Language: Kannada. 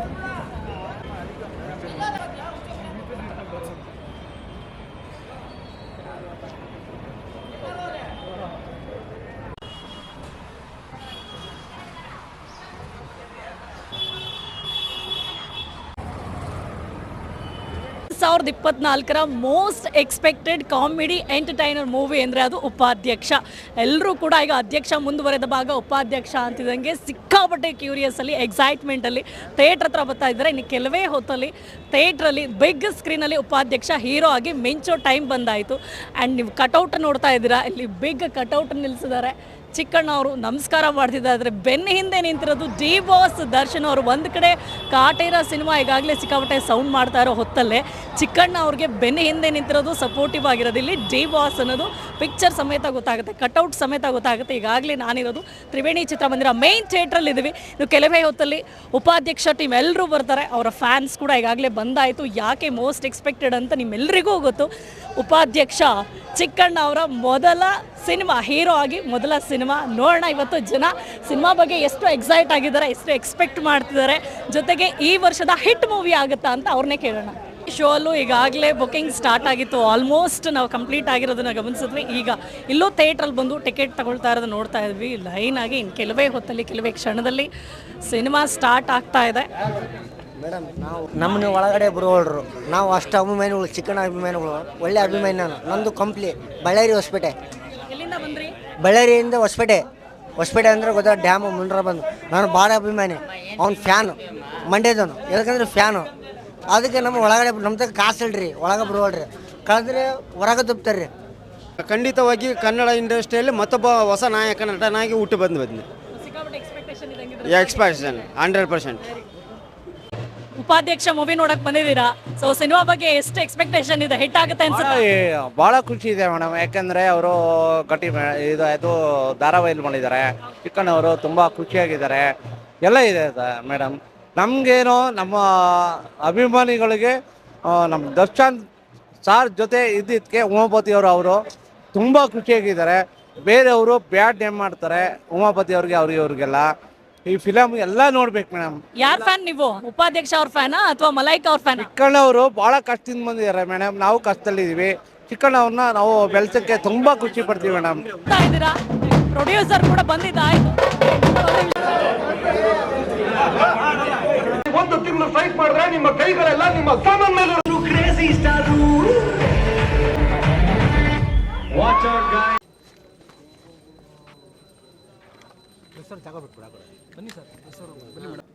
Vamos lá! ಸಾವಿರದ ಇಪ್ಪತ್ನಾಲ್ಕರ most expected comedy entertainer movie ಅಂದರೆ ಅದು ಉಪಾಧ್ಯಕ್ಷ. ಎಲ್ಲರೂ ಕೂಡ ಈಗ ಅಧ್ಯಕ್ಷ ಮುಂದುವರೆದ ಭಾಗ ಉಪಾಧ್ಯಕ್ಷ ಅಂತಿದ್ದಂಗೆ ಸಿಕ್ಕಾಪಟ್ಟೆ ಕ್ಯೂರಿಯಸಲ್ಲಿ ಎಕ್ಸೈಟ್ಮೆಂಟಲ್ಲಿ ಥಿಯೇಟ್ರ್ ಹತ್ರ ಬರ್ತಾ ಇದ್ದಾರೆ. ಇನ್ನು ಕೆಲವೇ ಹೊತ್ತಲ್ಲಿ ಥಿಯೇಟ್ರಲ್ಲಿ ಬಿಗ್ ಸ್ಕ್ರೀನಲ್ಲಿ ಉಪಾಧ್ಯಕ್ಷ ಹೀರೋ ಆಗಿ ಮಿಂಚೋ ಟೈಮ್ ಬಂದಾಯಿತು. ಆ್ಯಂಡ್ ನೀವು ಕಟೌಟ್ ನೋಡ್ತಾ ಇದ್ದೀರಾ? ಇಲ್ಲಿ ಬಿಗ್ ಕಟೌಟ್ ನಿಲ್ಲಿಸಿದ್ದಾರೆ ಚಿಕ್ಕಣ್ಣ ಅವರು ನಮಸ್ಕಾರ ಮಾಡ್ತಿದ್ದಾರೆ. ಬೆನ್ನ ಹಿಂದೆ ನಿಂತಿರೋದು ಡಿ ಬಾಸ್ ದರ್ಶನ್ ಅವರು. ಒಂದು ಕಡೆ ಕಾಟೇರ ಸಿನಿಮಾ ಈಗಾಗಲೇ ಸಿಕ್ಕಾಪಟ್ಟೆ ಸೌಂಡ್ ಮಾಡ್ತಾ ಇರೋ ಹೊತ್ತಲ್ಲೇ ಚಿಕ್ಕಣ್ಣ ಅವ್ರಿಗೆ ಬೆನ್ನ ಹಿಂದೆ ನಿಂತಿರೋದು ಸಪೋರ್ಟಿವ್ ಆಗಿರೋದು. ಇಲ್ಲಿ ಡಿ ಬಾಸ್ ಅನ್ನೋದು ಪಿಕ್ಚರ್ ಸಮೇತ ಗೊತ್ತಾಗುತ್ತೆ ಕಟೌಟ್ ಸಮೇತ ಗೊತ್ತಾಗುತ್ತೆ. ಈಗಾಗಲೇ ನಾನಿರೋದು ತ್ರಿವೇಣಿ ಚಿತ್ರಮಂದಿರ ಮೇನ್ ಥಿಯೇಟ್ರಲ್ಲಿ ಇದ್ದೀವಿ ಇನ್ನು ಕೆಲವೇ ಹೊತ್ತಲ್ಲಿ ಉಪಾಧ್ಯಕ್ಷ ಟೀಮ್ ಎಲ್ಲರೂ ಬರ್ತಾರೆ. ಅವರ ಫ್ಯಾನ್ಸ್ ಕೂಡ ಈಗಾಗಲೇ ಬಂದಾಯಿತು. ಯಾಕೆ ಮೋಸ್ಟ್ ಎಕ್ಸ್ಪೆಕ್ಟೆಡ್ ಅಂತ ನಿಮ್ಮೆಲ್ಲರಿಗೂ ಗೊತ್ತು. ಉಪಾಧ್ಯಕ್ಷ ಚಿಕ್ಕಣ್ಣ ಅವರ ಮೊದಲ ಸಿನಿಮಾ ಹೀರೋ ಆಗಿ ಮೊದಲ ಸಿನಿಮಾ ನೋಡೋಣ ಇವತ್ತು ಜನ ಸಿನಿಮಾ ಬಗ್ಗೆ ಎಷ್ಟು ಎಕ್ಸೈಟ್ ಆಗಿದ್ದಾರೆ, ಎಷ್ಟು ಎಕ್ಸ್ಪೆಕ್ಟ್ ಮಾಡ್ತಿದ್ದಾರೆ. ಜೊತೆಗೆ ಈ ವರ್ಷದ ಹಿಟ್ ಮೂವಿ ಆಗುತ್ತಾ ಅಂತ ಅವ್ರನ್ನೇ ಕೇಳೋಣ. ಶೋ ಅಲ್ಲೂ ಈಗಾಗಲೇ ಬುಕಿಂಗ್ ಸ್ಟಾರ್ಟ್ ಆಗಿತ್ತು. ಆಲ್ಮೋಸ್ಟ್ ನಾವು ಕಂಪ್ಲೀಟ್ ಆಗಿರೋದನ್ನ ಗಮನಿಸಿದ್ವಿ. ಈಗ ಇಲ್ಲೂ ಥಿಯೇಟ್ರಲ್ಲಿ ಬಂದು ಟಿಕೆಟ್ ತಗೊಳ್ತಾ ಇರೋದು ನೋಡ್ತಾ ಇದ್ವಿ. ಲೈನ್ ಆಗಿ ಇನ್ನು ಕೆಲವೇ ಹೊತ್ತಲ್ಲಿ ಕೆಲವೇ ಕ್ಷಣದಲ್ಲಿ ಸಿನಿಮಾ ಸ್ಟಾರ್ಟ್ ಆಗ್ತಾ ಇದೆ. ಮೇಡಮ್ ನಾವು ನಮ್ಮನ್ನ ಒಳಗಡೆ ಬರುವವರು ನಾವು ಅಷ್ಟು ಅಭಿಮಾನಿಗಳು ಚಿಕ್ಕನ ಅಭಿಮಾನಿಗಳು. ಒಳ್ಳೆ ಅಭಿಮಾನಿ ನಾನು. ನಂದು ಕಂಪ್ಲಿ ಬಳ್ಳಾರಿ ಹೊಸಪೇಟೆ. ಎಲ್ಲಿಂದ ಬಂದ್ರಿ? ಬಳ್ಳಾರಿಯಿಂದ ಹೊಸಪೇಟೆ. ಹೊಸಪೇಟೆ ಅಂದರೆ ಗೊತ್ತಾ ಡ್ಯಾಮು ಮುಂಡ್ರ ಬಂದು. ನಾನು ಭಾಳ ಅಭಿಮಾನಿ. ಅವ್ನು ಫ್ಯಾನು ಮಂಡ್ಯದವನು. ಯಾಕಂದ್ರೆ ಫ್ಯಾನು ಅದಕ್ಕೆ ನಮ್ಮ ಒಳಗಡೆ ನಮ್ಮ ತಗ ಕಾಸು ಇಲ್ರಿ ಒಳಗೆ ಬರೋಳ್ರಿ ಕಳೆದ್ರೆ ಹೊರಗೆ ತುಪ್ತಾರ್ರಿ. ಖಂಡಿತವಾಗಿ ಕನ್ನಡ ಇಂಡಸ್ಟ್ರಿಯಲ್ಲಿ ಮತ್ತೊಬ್ಬ ಹೊಸ ನಾಯಕ ನಟನಾಗಿ ಹುಟ್ಟು ಬಂದು ಬಂದ್ನಿ. ಎಕ್ಸ್ಪೆಕ್ಟೇಷನ್ ಇದೆ ಹಂಡ್ರೆಡ್ ಪರ್ಸೆಂಟ್ ಉಪಾಧ್ಯಕ್ಷ ಮೂವಿ ನೋಡಕ್ ಬಂದಿದ್ದೀರಾ? ಸೊ ಸಿನಿಮಾ ಬಗ್ಗೆ ಎಷ್ಟು ಎಕ್ಸ್ಪೆಕ್ಟೇಷನ್ ಇದೆ? ಹಿಟ್ ಆಗುತ್ತೆ ಅನ್ಸುತ್ತೆ? ಭಾಳ ಖುಷಿ ಇದೆ ಮೇಡಮ್. ಯಾಕಂದ್ರೆ ಅವರು ಕಟಿ ಮೇ- ಇದು ಇದು ಧಾರಾವಾಹಿಲಿ ಮಾಡಿದ್ದಾರೆ. ಚಿಕ್ಕನವರು ಅವರು ತುಂಬ ಖುಷಿಯಾಗಿದ್ದಾರೆ. ಎಲ್ಲ ಇದೆ ಮೇಡಮ್. ನಮಗೇನೋ ನಮ್ಮ ಅಭಿಮಾನಿಗಳಿಗೆ ನಮ್ಮ ದರ್ಶನ್ ಸಾರ್ ಜೊತೆ ಇದ್ದಿದ್ದಕ್ಕೆ ಉಮಾಪತಿಯವರು ಅವರು ಅವರು ತುಂಬ ಖುಷಿಯಾಗಿದ್ದಾರೆ. ಬೇರೆಯವರು ಬ್ಯಾಡ್ ನೇಮ್ ಮಾಡ್ತಾರೆ ಉಮಾಪತಿ ಅವ್ರಿಗೆ ಅವ್ರಿಗೆ ಅವ್ರಿಗೆಲ್ಲ. ಈ ಫಿಲಮ್ ಎಲ್ಲ ನೋಡ್ಬೇಕು ಮೇಡಮ್. ಯಾರ್ ಫ್ಯಾನ್ ನೀವು? ಉಪಾಧ್ಯಕ್ಷ ಅವ್ರ ಫ್ಯಾನ್ ಅಥವಾ ಮಲೈಕ್ ಅವ್ರ ಫ್ಯಾನ್? ಚಿಕ್ಕಣ್ಣವರು ಬಹಳ ಕಷ್ಟದಿಂದ ಬಂದಿದ್ದಾರೆ ಮೇಡಮ್. ನಾವು ಕಷ್ಟದಲ್ಲಿದ್ದೀವಿ. ಚಿಕ್ಕಣ್ಣವ್ರನ್ನ ನಾವು ಬೆಳೆಸಕ್ಕೆ ತುಂಬಾ ಖುಷಿ ಪಡ್ತೀವಿ ಮೇಡಮ್. ಪ್ರೊಡ್ಯೂಸರ್ ಕೂಡ ಬಂದಿದ್ದ ವಿದ್ಯಾರ್ಥಿಗಳು ಸ್ಟ್ರೈಕ್ ಮಾಡಿದ್ರೆ ನಿಮ್ಮ ಕೈಗಳೆಲ್ಲ ನಿಮ್ಮ ಸಾಮಾನ್ ಮೇಲೆ crazy star watch out guy sir ತಗೋಬೇಕು ಬನ್ನಿ ಸರ್ ಸರ್ ಬನ್ನಿ ಮೇಡಮ್